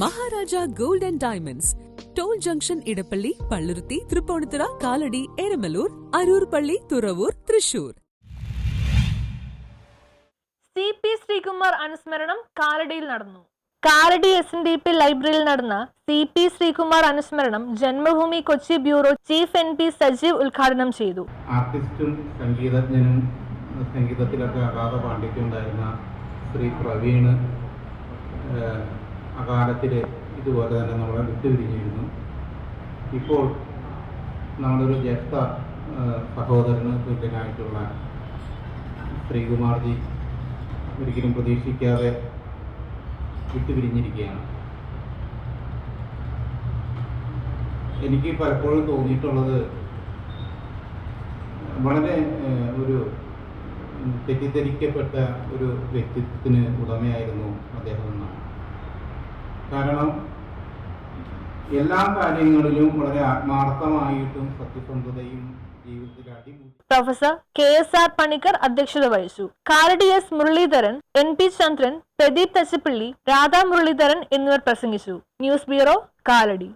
Maharaja gold and diamonds. Toll junction Edappally Palluruthy Tripunithura Kalady Eramallur Aroor Palli Thuravoor Thrissur. C P Sreekumar അനുസ്മരണം കാലടിയിൽ നടന്നു. Kalady S N D P ലൈബ്രറിയിൽ നടന്ന C P Sreekumar അനുസ്മരണം Janmabhumi Kochi bureau chief N P Sajeev ഉദ്ഘാടനം ചെയ്തു. ആർട്ടിസ്റ്റും സംഗീതജ്ഞനും സംഗീതത്തിലൊക്കെ അഗാധ പാണ്ഡിത്യം ഉണ്ടായിരുന്ന ശ്രീ പ്രവീണ് അകാലത്തിൽ ഇതുപോലെ തന്നെ നമ്മളെ വിട്ടുപിരിഞ്ഞിരുന്നു. ഇപ്പോൾ നമ്മളൊരു ജ്യേഷ്ഠ സഹോദരന് തുല്യനായിട്ടുള്ള ശ്രീകുമാർജി ഒരിക്കലും പ്രതീക്ഷിക്കാതെ വിട്ടുപിരിഞ്ഞിരിക്കുകയാണ്. എനിക്ക് പലപ്പോഴും തോന്നിയിട്ടുള്ളത് വളരെ ഒരു തെറ്റിദ്ധരിക്കപ്പെട്ട ഒരു വ്യക്തിത്വത്തിന് ഉടമയായിരുന്നു അദ്ദേഹം കാരണം എല്ലാ കാര്യങ്ങളിലും വളരെ ആത്മാർത്ഥമായിട്ടും സത്യസന്ധതയും professor K S R Panicker അധ്യക്ഷത വഹിച്ചു. Kalady S Muraleedharan N P Chandran Pradeep Thachappilly Radha Muraleedharan എന്നിവർ പ്രസംഗിച്ചു. News bureau Kalady.